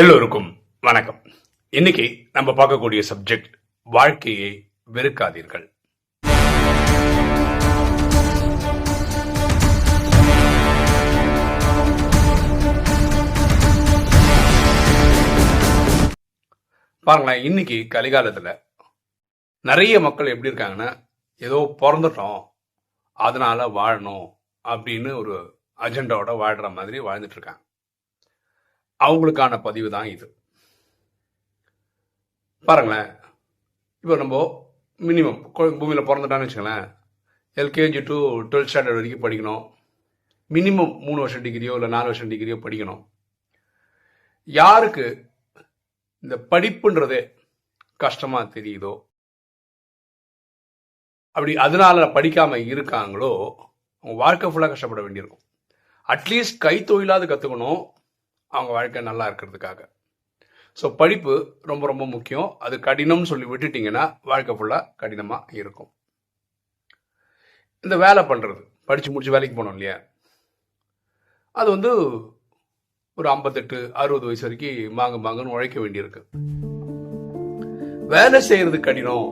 எல்லோருக்கும் வணக்கம். இன்னைக்கு நம்ம பார்க்கக்கூடிய சப்ஜெக்ட் வாழ்க்கையை வெறுக்காதீர்கள். பாருங்களேன் இன்னைக்கு கலிகாலத்தில் நிறைய மக்கள் எப்படி இருக்காங்கன்னா ஏதோ பிறந்துட்டோம் அதனால வாழணும் அப்படின்னு ஒரு அஜெண்டாவோட வாழ்ற மாதிரி வாழ்ந்துட்டு இருக்காங்க. அவங்களுக்கான பதிவு தான் இது. பாருங்களேன். இப்போ நம்ம மினிமம் பூமியில் பிறந்துட்டான்னு வச்சுக்கோங்களேன். எல்கேஜி டு டுவெல்த் ஸ்டாண்டர்ட் வரைக்கும் படிக்கணும். மினிமம் மூணு வருஷம் டிகிரியோ இல்லை நாலு வருஷம் டிகிரியோ படிக்கணும். யாருக்கு இந்த படிப்புன்றதே கஷ்டமாக தெரியுதோ? அப்படி அதனால படிக்காமல் இருக்காங்களோ அவங்க வாழ்க்கை ஃபுல்லாக கஷ்டப்பட வேண்டியிருக்கும். அட்லீஸ்ட் கைத்தொழிலாவது கற்றுக்கணும் அவங்க வாழ்க்கை நல்லா இருக்கிறதுக்காக. ஸோ படிப்பு ரொம்ப ரொம்ப முக்கியம். அது கடினம்னு சொல்லி விட்டுட்டிங்கன்னா வாழ்க்கை ஃபுல்லாக கடினமாக இருக்கும். இந்த வேலை பண்ணுறது படித்து முடிச்சு வேலைக்கு போனோம் இல்லையா? அது வந்து ஒரு ஐம்பத்தெட்டு அறுபது வயசு வரைக்கும் மாங்க மாங்கன்னு உழைக்க வேண்டியிருக்கு. வேலை செய்யறது கடினம்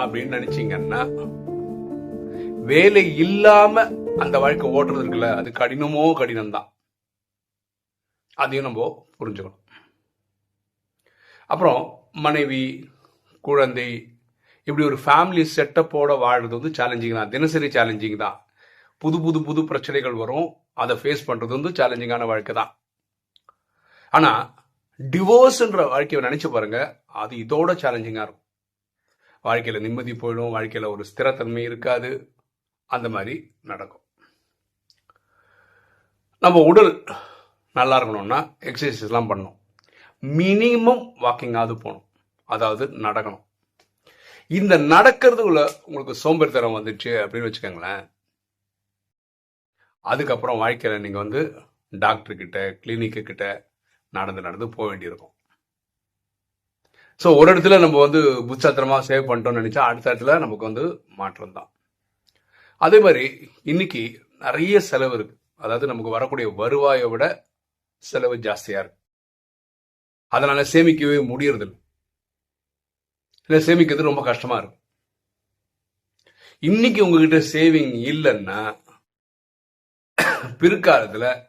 அப்படின்னு நினைச்சிங்கன்னா வேலை இல்லாம அந்த வாழ்க்கை ஓட்டுறது இருக்குல்ல அது கடினமோ கடினம் தான் அதையும் நம்ம புரிஞ்சுக்கணும். அப்புறம் மனைவி குழந்தை இப்படி ஒரு ஃபேமிலி செட்டப்போட வாழ்றது வந்து சேலஞ்சிங் தான். தினசரி சேலஞ்சிங் தான். புது புது புது பிரச்சனைகள் வரும். அதை ஃபேஸ் பண்ணுறது வந்து சேலஞ்சிங்கான வாழ்க்கை தான். ஆனால் டிவோர்ஸ்ன்ற வாழ்க்கையை நினச்சி பாருங்க. அது இதோட சேலஞ்சிங்காக இருக்கும். வாழ்க்கையில் நிம்மதி போயிடும். வாழ்க்கையில் ஒரு ஸ்திரத்தன்மை இருக்காது. அந்த மாதிரி நடக்கும். நம்ம உடல் நல்லா இருக்கணும்னா எக்ஸசைஸ்லாம் பண்ணணும். மினிமம் வாக்கிங்காவது போகணும். அதாவது நடக்கணும். இந்த நடக்கிறதுக்குள்ள உங்களுக்கு சோம்பேறித்தனம் வந்துச்சு அப்படின்னு வச்சுக்கோங்களேன். அதுக்கப்புறம் வாழ்க்கையில் நீங்கள் வந்து டாக்டர்கிட்ட கிளினிக்கு கிட்ட நடந்து நடந்து போக வேண்டியிருக்கும். ஸோ ஒரு இடத்துல நம்ம வந்து புச்சாத்திரமா சேவ் பண்ணிட்டோம்னு நினச்சா அடுத்த இடத்துல நமக்கு வந்து மாற்றம் தான். அதே மாதிரி இன்னைக்கு நிறைய செலவு இருக்குது அதாவது நமக்கு வரக்கூடிய வருவாயை விட செலவு ஜாஸ்தியா இருக்கு. அதனால சேமிக்கவே முடியறதில்லை. இல்லை சேமிக்கிறது ரொம்ப கஷ்டமா இருக்கும் இன்னைக்கு உங்ககிட்ட சேவிங் இல்லைன்னா பிற்காலத்துல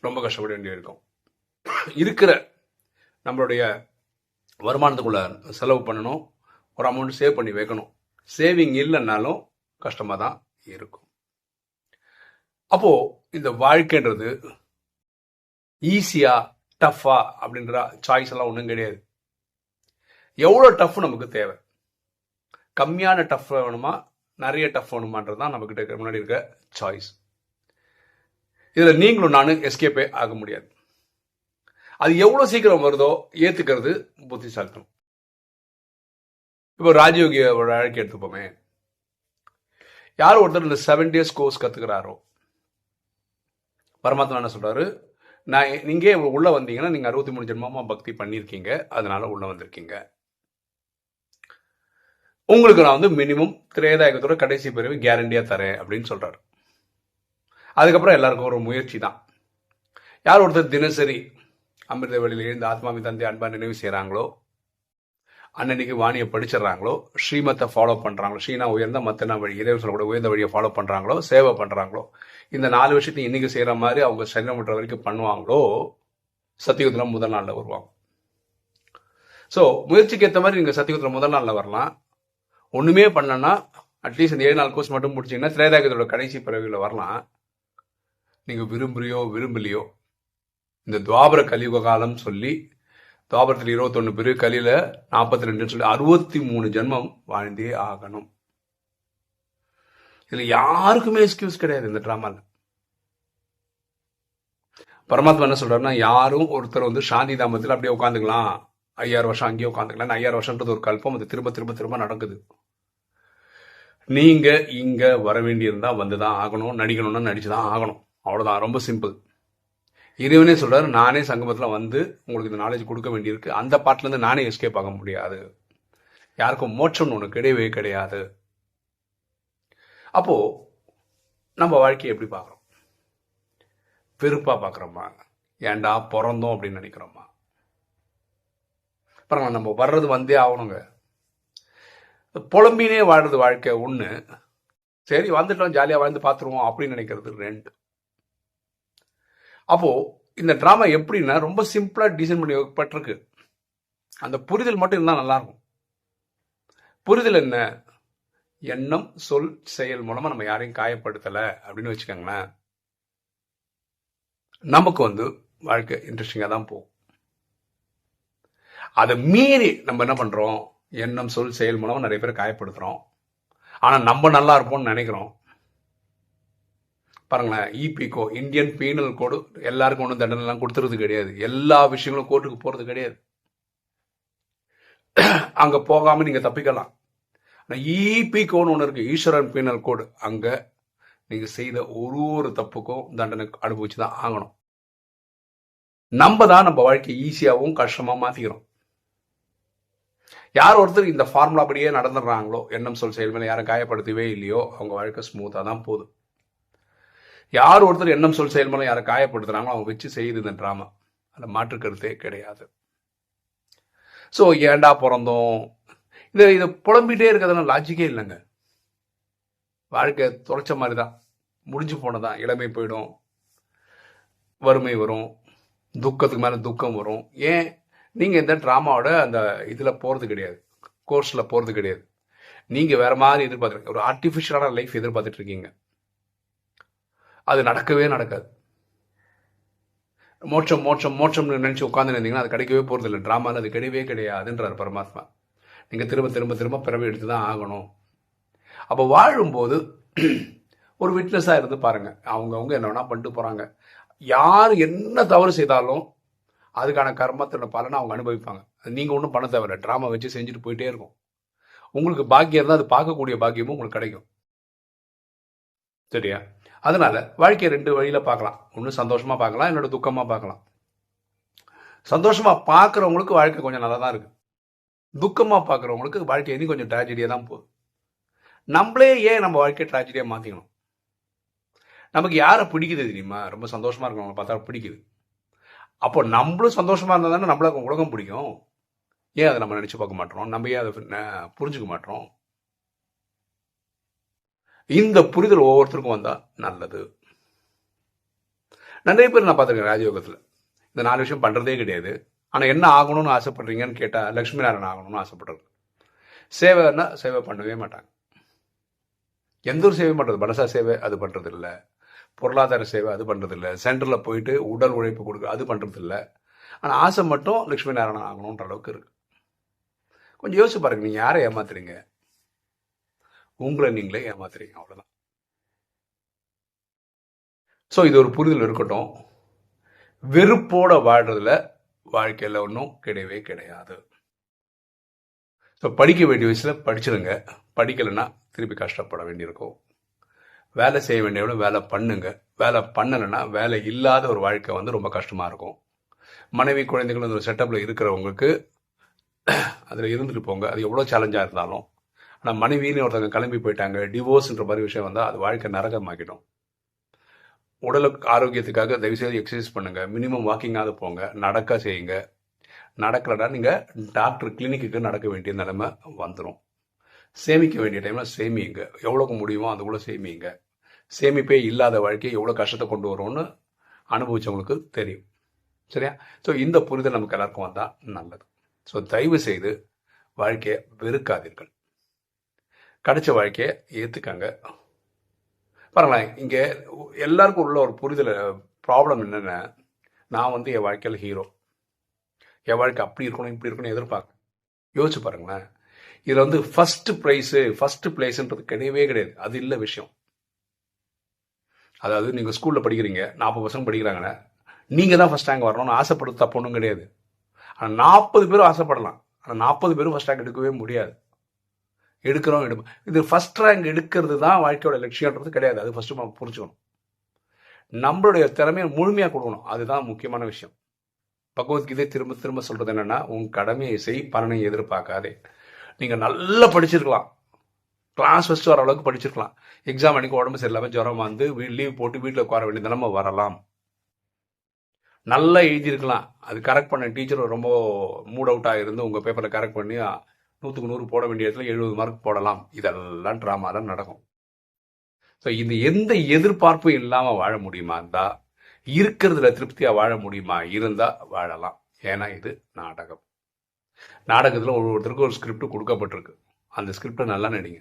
ரொம்ப கஷ்டப்பட வேண்டியிருக்கும். இருக்கிற நம்மளுடைய வருமானத்துக்குள்ள செலவு பண்ணணும். ஒரு அமௌண்ட் சேவ் பண்ணி வைக்கணும். சேவிங் இல்லைன்னாலும் கஷ்டமா தான் இருக்கும். அப்போது இந்த வாழ்க்கைன்றது ஈஸியா டஃப்பா அப்படின்ற சாய்ஸ் எல்லாம் ஒன்றும் கிடையாது. எவ்வளோ டஃப் நமக்கு தேவை? கம்மியான டஃப் வேணுமா? நிறைய டஃப் வேணுமான்றது தான் நம்மக்கிட்ட முன்னாடி இருக்க சாய்ஸ் இதில் நீங்களும் நானும் எஸ்கேப்பே ஆக முடியாது. அது எவ்வளோ சீக்கிரம் வருதோ ஏற்றுக்கிறது புத்திசாலித்தனம். இப்போ ராஜயோகியோட அழைக்க எடுத்துப்போமே. யார் ஒருத்தர் இந்த செவன் டேஸ் கோர்ஸ் கற்றுக்கிறாரோ பரமாத்மா என்ன சொல்கிறாரு நான் நீங்கள் உள்ளே வந்தீங்கன்னா நீங்கள் அறுபத்தி மூணு ஜென்மமாக பக்தி பண்ணியிருக்கீங்க. அதனால் உள்ளே வந்திருக்கீங்க. உங்களுக்கு நான் வந்து மினிமம் திரேதாயகத்தோட கடைசி பிறகு கேரண்டியாக தரேன் அப்படின்னு சொல்கிறாரு அதுக்கப்புறம் எல்லாருக்கும் ஒரு முயற்சி தான். யார் ஒருத்தர் தினசரி அமிர்த வழியில் எழுந்து ஆத்மாவின் தந்தை அன்பாக நினைவு செய்கிறாங்களோ அன்னன்னைக்கு வாணியை படிச்சிடுறாங்களோ ஸ்ரீமத்தை ஃபாலோ பண்ணுறாங்களோ ஸ்ரீனா உயர்ந்த மத்தனா வழி இறைவன் சொல்லக்கூடிய உயர்ந்த வழியை ஃபாலோ பண்ணுறாங்களோ சேவை பண்ணுறாங்களோ இந்த நாலு விஷயத்தையும் இன்றைக்கி செய்கிற மாதிரி அவங்க சரீரம் பண்ணுற வரைக்கும் பண்ணுவாங்களோ சத்தியுகத்தில் முதல் நாளில் வருவாங்க. ஸோ முயற்சிக்கு ஏற்ற மாதிரி நீங்கள் சத்தியுகத்தில் முதல் நாளில் வரலாம். ஒன்றுமே பண்ணலன்னா அட்லீஸ்ட் இந்த ஏழு நாள் கோர்ஸ் மட்டும் முடிச்சிங்கன்னா திரேதாகத்தோட கடைசி பிறவியில் வரலாம். நீங்கள் விரும்புகிறியோ விரும்பலையோ இந்த துவாபர கலியுக காலம் சொல்லி துவாபரத்தில் இருபத்தொன்னு பேர் கலியில நாற்பத்தி ரெண்டுன்னு சொல்லி அறுபத்தி மூணு ஜென்மம் வாழ்ந்தே ஆகணும். இதுல யாருக்குமே எக்ஸ்கியூஸ் கிடையாது இந்த ட்ராமால பரமாத்மா என்ன சொல்றாருன்னா யாரும் ஒருத்தர் வந்து சாந்தி தாமத்தில் அப்படியே உட்காந்துக்கலாம். ஐயாயிரம் வருஷம் அங்கேயே உட்காந்துக்கலாம். ஐயாயிரம் வருஷம்ன்றது ஒரு கல்பம். அது திரும்ப திரும்ப திரும்ப நடக்குது. நீங்க இங்க வர வேண்டியிருந்தா வந்துதான் ஆகணும். நடிக்கணும்னா நடிச்சுதான் ஆகணும். அவ்வளவுதான். ரொம்ப சிம்பிள் இறைவனே சொல்றாரு நானே சங்கமத்தில் வந்து உங்களுக்கு இந்த நாலேஜ் கொடுக்க வேண்டியிருக்கு. அந்த பாட்டிலேருந்து நானே எஸ்கேப் ஆக முடியாது. யாருக்கும் மோட்சம்னு ஒன்று கிடையவே கிடையாது. அப்போ நம்ம வாழ்க்கையை எப்படி பார்க்குறோம்? வெறுப்பாக பார்க்குறோமா? ஏன்டா பிறந்தோம் அப்படின்னு நினைக்கிறோமா? அப்புறம் நம்ம வர்றது வந்தே ஆகணுங்க. புலம்பினே வாழ்றது வாழ்க்கை ஒன்று சரி வந்துட்டோம் ஜாலியாக வாழ்ந்து பார்த்துருவோம் அப்படின்னு நினைக்கிறது ரெண்டு. அப்போது இந்த ட்ராமா எப்படின்னா ரொம்ப சிம்பிளாக டிசைன் பண்ணி வைக்கப்பட்டிருக்கு. அந்த புரிதல் மட்டும் இருந்தால் நல்லாயிருக்கும் புரிதல் என்ன? எண்ணம் சொல் செயல் மூலமாக நம்ம யாரையும் காயப்படுத்தலை அப்படின்னு வச்சுக்கோங்களேன். நமக்கு வந்து வாழ்க்கை இன்ட்ரெஸ்டிங்காக தான் போகும். அதை மீறி நம்ம என்ன பண்ணுறோம் எண்ணம் சொல் செயல் மூலமாக நிறைய பேர் காயப்படுத்துகிறோம் ஆனால் நம்ம நல்லா இருப்போம்னு நினைக்கிறோம். பாருங்களேன் இபிகோ இந்தியன் பீனல் கோடு எல்லாருக்கும் ஒன்றும் தண்டனைலாம் கொடுத்துறது கிடையாது. எல்லா விஷயங்களும் கோர்ட்டுக்கு போகிறது கிடையாது. அங்கே போகாமல் நீங்கள் தப்பிக்கலாம். ஆனால் இபிகோன்னு ஒன்று இருக்குது ஈஸ்வரன் பீனல் கோடு அங்கே நீங்கள் செய்த ஒரு ஒரு தப்புக்கும் தண்டனை அனுபவிச்சு தான் ஆகணும். நம்ம தான் நம்ம வாழ்க்கையை ஈஸியாகவும் கஷ்டமாக மாற்றிக்கிறோம் யார் ஒருத்தர் இந்த ஃபார்முலா படியே நடந்துடுறாங்களோ எண்ணம் சொல் செயல் மேலே யாரும் காயப்படுத்தவே இல்லையோ அவங்க வாழ்க்கை ஸ்மூத்தாக தான் போகுது. யார் ஒருத்தர் எண்ணம் சொல் செயல் யாரை காயப்படுத்துறாங்களோ அவங்க வச்சு செய்யுது இந்த ட்ராமா அதில் மாற்று கருத்தே கிடையாது. ஸோ ஏண்டா பிறந்தோம்? இதை இதை புலம்பிகிட்டே இருக்கிறதுனால லாஜிக்கே இல்லைங்க. வாழ்க்கை தொலைச்ச மாதிரி தான் முடிஞ்சு போனதான் இளமை போயிடும். வறுமை வரும். துக்கத்துக்கு மேலே துக்கம் வரும். ஏன்? நீங்கள் இந்த ட்ராமாவோட அந்த இதில் போகிறது கிடையாது. கோர்ஸில் போகிறது கிடையாது. நீங்கள் வேறு மாதிரி எதிர்பார்க்குறீங்க. ஒரு ஆர்டிஃபிஷியலான லைஃப் எதிர்பார்த்துட்டு இருக்கீங்க. அது நடக்கவே நடக்காது. மோட்சம் மோட்சம் மோட்சம்னு நினச்சி உட்காந்து இருந்தீங்கன்னா அது கிடைக்கவே போகிறது இல்லை ட்ராமாவில் அது கிடையவே கிடையாதுன்றார் பரமாத்மா. நீங்கள் திரும்ப திரும்ப திரும்ப பிறவி எடுத்து தான் ஆகணும். அப்போ வாழும்போது ஒரு விட்னஸாக இருந்து பாருங்கள் அவங்கவுங்க என்ன வேணால் பண்ணிட்டு போகிறாங்க யார் என்ன தவறு செய்தாலும் அதுக்கான கர்மத்தோட பலனை அவங்க அனுபவிப்பாங்க. நீங்கள் ஒன்றும் பண்ண தேவையில்ல. ட்ராமா வச்சு செஞ்சுட்டு போயிட்டே இருக்கும். உங்களுக்கு பாக்கியம் இருந்தால் அது பார்க்கக்கூடிய பாக்கியமும் உங்களுக்கு கிடைக்கும். சரியா? அதனால வாழ்க்கையை ரெண்டு வழியில் பார்க்கலாம். ஒன்று சந்தோஷமாக பார்க்கலாம் என்னோட துக்கமாக பார்க்கலாம். சந்தோஷமாக பார்க்குறவங்களுக்கு வாழ்க்கை கொஞ்சம் நல்லா தான் இருக்குது துக்கமாக பார்க்குறவங்களுக்கு வாழ்க்கை இனி கொஞ்சம் ட்ராஜடியாக தான் போகுது. நம்மளே ஏன் நம்ம வாழ்க்கையை ட்ராஜடியாக மாற்றிக்கணும் நமக்கு யாரை பிடிக்குது தெரியுமா? ரொம்ப சந்தோஷமாக இருக்கவங்களை பார்த்தா பிடிக்குது. அப்போ நம்மளும் சந்தோஷமாக இருந்தால் தானே நம்மளுக்கு உலகம் பிடிக்கும். ஏன் அதை நம்ம நினச்சி பார்க்க மாட்டோம்? நம்ம ஏன் அதை புரிஞ்சுக்க மாட்டோம்? இந்த புரிதல் ஒவ்வொருத்தருக்கும் வந்தால் நல்லது. நிறைய பேர் நான் பார்த்துருக்கேன் ராஜயோகத்தில். இந்த நாலு விஷயம் பண்ணுறதே கிடையாது. ஆனால் என்ன ஆகணும்னு ஆசைப்படுறீங்கன்னு கேட்டால் லக்ஷ்மி நாராயணன் ஆகணும்னு ஆசைப்படுறது. சேவைன்னா சேவை பண்ணவே மாட்டாங்க. எந்த ஒரு சேவை பண்ணுறது மனசா சேவை அது பண்ணுறது இல்லை. பொருளாதார சேவை அது பண்ணுறது இல்லை. சென்டரில் போயிட்டு உடல் உழைப்பு கொடுக்க அது பண்ணுறது இல்லை. ஆனால் ஆசை மட்டும் லக்ஷ்மி நாராயணன் ஆகணுன்ற அளவுக்கு இருக்குது கொஞ்சம் யோசிச்சு பாருங்க நீங்கள் யாரை ஏமாத்துறீங்க? உங்களை நீங்களே ஏமாத்துறீங்க அவ்வளோதான் ஸோ இது ஒரு புரிதல் இருக்கட்டும். வெறுப்போட வாழ்றதுல வாழ்க்கையில் ஒன்றும் கிடையவே கிடையாது. ஸோ படிக்க வேண்டிய வயசில் படிச்சிருங்க. படிக்கலைன்னா திருப்பி கஷ்டப்பட வேண்டியிருக்கும். வேலை செய்ய வேண்டியவள வேலை பண்ணுங்க. வேலை பண்ணலைன்னா வேலை இல்லாத ஒரு வாழ்க்கை வந்து ரொம்ப கஷ்டமாக இருக்கும். மனைவி குழந்தைகள் அந்த செட்டப்பில் இருக்கிறவங்களுக்கு அதில் இருந்துட்டு போங்க. அது எவ்வளோ சேலஞ்சாக இருந்தாலும். ஆனால் மனைவின்னு ஒருத்தவங்க கிளம்பி போயிட்டாங்க டிவோர்ஸ்ன்ற மாதிரி விஷயம் வந்தால் அது வாழ்க்கை நரகமாக்கிடும் உடலுக்கு ஆரோக்கியத்துக்காக தயவுசெய்து எக்ஸசைஸ் பண்ணுங்கள் மினிமம் வாக்கிங்காவது போங்க. நடக்க செய்யுங்க. நடக்கலடா நீங்கள் டாக்டர் கிளினிக்கு நடக்க வேண்டிய நிலைமை வந்துடும் சேமிக்க வேண்டிய டைமில் சேமியுங்க. எவ்வளோக்கு முடியுமோ அது கூட சேமியுங்க. சேமிப்பே இல்லாத வாழ்க்கையை எவ்வளோ கஷ்டத்தை கொண்டு வரும்னு அனுபவிச்சவங்களுக்கு தெரியும். சரியா? ஸோ இந்த புரிதல் நமக்கு எல்லாருக்கும் வந்தால் நல்லது. ஸோ தயவு செய்து வாழ்க்கையை வெறுக்காதீர்கள். கிடைச்ச வாழ்க்கையை ஏற்றுக்காங்க பாருங்களேன் இங்கே எல்லாருக்கும் உள்ள ஒரு புரிதல் ப்ராப்ளம் என்னென்ன நான் வந்து என் வாழ்க்கையில் ஹீரோ என் வாழ்க்கை அப்படி இருக்கணும் இப்படி இருக்கணும் எதிர்பார்க்க யோசிச்சு பாருங்களேன். இதில் வந்து ஃபஸ்ட்டு ப்ரைஸு ஃபஸ்ட்டு ப்ளேஸுன்றது கிடையவே கிடையாது. அது இல்லை விஷயம். அதாவது நீங்கள் ஸ்கூலில் படிக்கிறீங்க நாற்பது பர்சன்ட் படிக்கிறாங்கன்னா நீங்கள் தான் ஃபஸ்ட் ரேங்க் வரணும்னு ஆசைப்படுறது தப்பு ஒன்றும் கிடையாது. ஆனால் நாற்பது பேரும் ஆசைப்படலாம். ஆனால் நாற்பது பேரும் ஃபஸ்ட் ரேங்க் எடுக்கவே முடியாது. எடுக்கிறோம் எடுப்போம். இது ஃபஸ்ட் ரேங்க் எடுக்கிறது தான் வாழ்க்கையோட லட்சியன்றது கிடையாது. அது ஃபஸ்ட்டு நம்ம புரிஞ்சுக்கணும். நம்மளுடைய திறமையை முழுமையாக கொடுக்கணும். அதுதான் முக்கியமான விஷயம். பகவத்கீதை திரும்ப திரும்ப சொல்கிறது என்னென்னா உன் கடமையை செய் பலனை எதிர்பார்க்காதே. நீங்கள் நல்லா படிச்சிருக்கலாம். கிளாஸ் ஃபஸ்ட்டு வர அளவுக்கு படிச்சிருக்கலாம். எக்ஸாம் அன்றைக்கி உடம்பு சரியில்லாமல் ஜுரம் வந்து லீவ் போட்டு வீட்டில் உட்கார வேண்டிய நிலைமை வரலாம். நல்லா எழுதியிருக்கலாம். அது கரெக்ட் பண்ண டீச்சர் ரொம்ப மூட் அவுட்டாக இருந்து உங்கள் பேப்பரை கரெக்ட் பண்ணி நூற்றுக்கு நூறு போட வேண்டிய இடத்துல எழுபது மார்க் போடலாம். இதெல்லாம் ட்ராமா தான் நடக்கும். ஸோ இந்த எந்த எதிர்பார்ப்பும் இல்லாமல் வாழ முடியுமா இருந்தால் இருக்கிறதுல திருப்தியாக வாழ முடியுமா இருந்தால் வாழலாம். ஏன்னா இது நாடகம். நாடகத்தில் ஒரு ஒரு ஸ்கிரிப்ட் கொடுக்கப்பட்டிருக்கு. அந்த ஸ்கிரிப்டை நல்லா நடிங்க.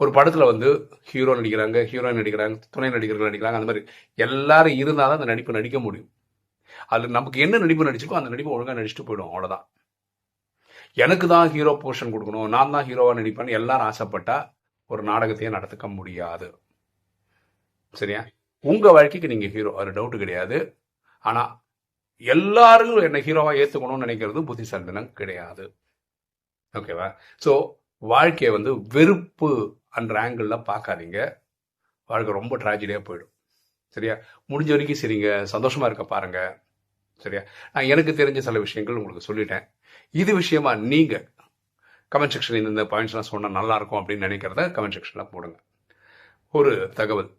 ஒரு படத்தில் வந்து ஹீரோ நடிக்கிறாங்க ஹீரோயின் நடிக்கிறாங்க துணை நடிகர்கள் நடிக்கிறாங்க அந்த மாதிரி எல்லாரும் இருந்தால் தான் அந்த நடிப்பு நடிக்க முடியும். அதில் நமக்கு என்ன நடிப்பு நடிச்சிருக்கோ அந்த நடிப்பு ஒழுங்காக நடிச்சுட்டு போயிடும். அவ்வளோதான் எனக்கு தான் ஹீரோ போர்ஷன் கொடுக்கணும் நான் தான் ஹீரோவாக நடிப்பேன்னு எல்லாரும் ஆசைப்பட்டா ஒரு நாடகத்தையே நடத்துக்க முடியாது. சரியா? உங்கள் வாழ்க்கைக்கு நீங்கள் ஹீரோ அது டவுட்டு கிடையாது. ஆனால் எல்லாரும் என்னை ஹீரோவாக ஏற்றுக்கணும்னு நினைக்கிறது புத்திசாலித்தனம் கிடையாது. ஓகேவா ஸோ வாழ்க்கையை வந்து வெறுப்பு அன்ற ஆங்கிளில் பார்க்காதீங்க. வாழ்க்கை ரொம்ப ட்ராஜடியாக போயிடும். சரியா? முடிஞ்ச வரைக்கும் சரிங்க சந்தோஷமாக இருக்க பாருங்கள் சரியா? நான் எனக்கு தெரிஞ்ச சில விஷயங்கள் உங்களுக்கு சொல்லிட்டேன். இது விஷயமா நீங்கள் கமெண்ட் செக்ஷன் இந்த பாயிண்ட்ஸ்லாம் சொன்னால் நல்லாயிருக்கும் அப்படின்னு நினைக்கிறத கமெண்ட் செக்ஷனில் போடுங்க. ஒரு தகவல்.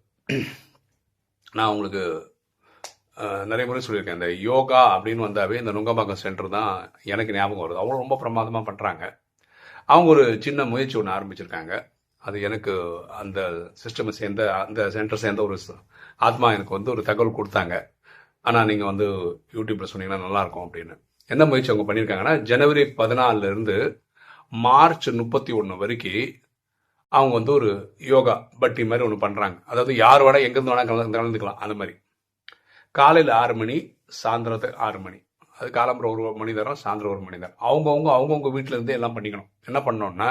நான் உங்களுக்கு நிறைய முறை சொல்லியிருக்கேன். இந்த யோகா அப்படின்னு வந்தாவே இந்த நுங்கம்பாக்கம் சென்டர் தான் எனக்கு ஞாபகம் வருது. அவ்வளோ ரொம்ப பிரமாதமாக பண்ணுறாங்க அவங்க ஒரு சின்ன முயற்சி ஒன்று ஆரம்பிச்சிருக்காங்க. அது எனக்கு அந்த சிஸ்டம் சேர்ந்த அந்த சென்டர் சேர்ந்த ஒரு ஆத்மா எனக்கு வந்து ஒரு தகவல் கொடுத்தாங்க. ஆனால் நீங்கள் வந்து யூடியூப்பில் சொன்னீங்கன்னா நல்லாயிருக்கும் அப்படின்னு. என்ன முயற்சி அவங்க பண்ணியிருக்காங்கன்னா ஜனவரி பதினாலிருந்து மார்ச் முப்பத்தி ஒன்று வரைக்கும் அவங்க வந்து ஒரு யோகா பட்டி மாதிரி ஒன்று பண்ணுறாங்க அதாவது யார் வேணால் எங்கேருந்து வேணால் கலந்து கலந்துக்கலாம் அந்த மாதிரி. காலையில் ஆறு மணி சாயந்தரத்து ஆறு மணி. அது காலம்புற ஒரு மணி நேரம் சாயந்தரம் ஒரு மணி நேரம். அவங்கவுங்க அவங்கவுங்க வீட்டில் இருந்தே எல்லாம் பண்ணிக்கணும். என்ன பண்ணோன்னா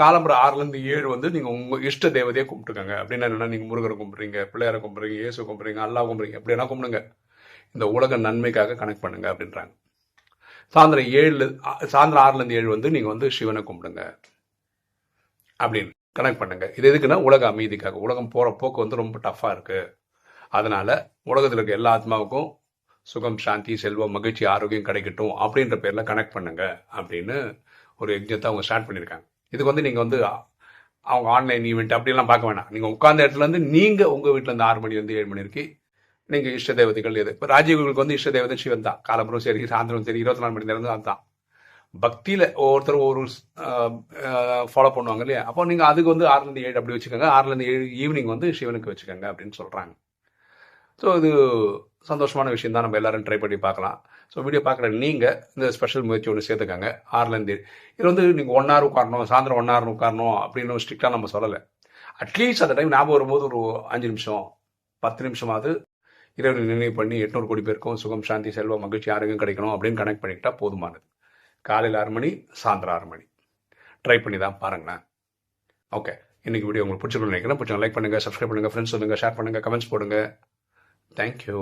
காலம்புற ஆறுலேருந்து ஏழு வந்து நீங்கள் உங்கள் இஷ்ட தேவதையை கும்பிட்டுக்கங்க. அப்படின்னா என்னன்னா நீங்கள் முருகரை கும்பிட்றீங்க பிள்ளையாரை கும்பிட்றீங்க இயேசு கும்பிட்றீங்க அல்லா கும்பிட்றீங்க அப்படின்னா கும்பிடுங்க. இந்த உலக நன்மைக்காக கனெக்ட் பண்ணுங்க அப்படின்றாங்க. சாயந்தரம் ஏழு சாயந்தரம் ஆறுலேருந்து ஏழு வந்து நீங்கள் வந்து சிவனை கும்பிடுங்க. அப்படின்னு கனெக்ட் பண்ணுங்க. இது எதுக்குன்னா உலக அமைதிக்காக. உலகம் போகிற போக்கு வந்து ரொம்ப டஃப்பாக இருக்குது அதனால் உலகத்தில் இருக்க எல்லா ஆத்மாவுக்கும் சுகம் சாந்தி செல்வம் மகிழ்ச்சி ஆரோக்கியம் கிடைக்கட்டும் அப்படின்ற பேரில் கனெக்ட் பண்ணுங்க அப்படின்னு ஒரு யஜ்ஞத்தை அவங்க ஸ்டார்ட் பண்ணியிருக்காங்க. இதுக்கு வந்து நீங்கள் வந்து அவங்க ஆன்லைன் ஈவெண்ட் அப்படிலாம் பார்க்க வேணாம். நீங்கள் உட்காந்த இடத்துலேருந்து நீங்கள் உங்கள் வீட்டில் இருந்து ஆறு மணிலேருந்து ஏழு மணி வரைக்கும் நீங்கள் இஷ்ட தேவதைகள் எது? இப்போ ராஜீவ்களுக்கு வந்து இஷ்ட தேவதை சிவன் தான். காலம்பரம் சரி சாயந்தரம் சரி இருபத்தி நாலு மணி நேரம் தான். அதுதான் பக்தியில் ஒவ்வொருத்தரும் ஒரு ஃபாலோ பண்ணுவாங்க இல்லையா? அப்போ நீங்கள் அதுக்கு வந்து ஆறுலேருந்து ஏழு அப்படி வச்சுக்கோங்க. ஆறுலேருந்து ஏழு ஈவினிங் வந்து சிவனுக்கு வச்சுக்கோங்க அப்படின்னு சொல்கிறாங்க ஸோ இது சந்தோஷமான விஷயம் தான். நம்ம எல்லாரும் ட்ரை பண்ணி பார்க்கலாம். ஸோ வீடியோ பார்க்குற நீங்கள் இந்த ஸ்பெஷல் முயற்சி ஒன்று சேர்த்துக்கங்க. ஆறுலேருந்து இது வந்து நீங்கள் ஒன் ஹவர் உட்காரணும் சாயந்தரம் ஒன் ஹவர் உட்காரணும் அப்படின்னு ஸ்ட்ரிக்டாக நம்ம சொல்லலை. அட்லீஸ்ட் அந்த டைம் ஞாபகம் வரும்போது ஒரு அஞ்சு நிமிஷம் பத்து நிமிஷமாவது இறைவனை நினைவு பண்ணி எட்நூறு கோடி பேருக்கும் சுகம் சாந்தி செல்வம் மகிழ்ச்சி ஆரோக்கியம் கிடைக்கணும் அப்படின்னு கனெக்ட் பண்ணிக்கிட்டா போதுமானது. காலையில் ஆறு மணி சாயந்தரம் ஆறு மணி. ட்ரை பண்ணி தான் பாருங்களேன். ஓகே இன்னைக்கு வீடியோ உங்களுக்கு பிடிச்சிருக்குன்னு நினைக்கிறேன். பிடிச்சவங்க லைக் பண்ணுங்கள் சப்ஸ்கிரைப் பண்ணுங்கள் ஃப்ரெண்ட்ஸ் சொல்லுங்கள் ஷேர் பண்ணுங்கள் கமெண்ட்ஸ் போடுங்க. தேங்க்யூ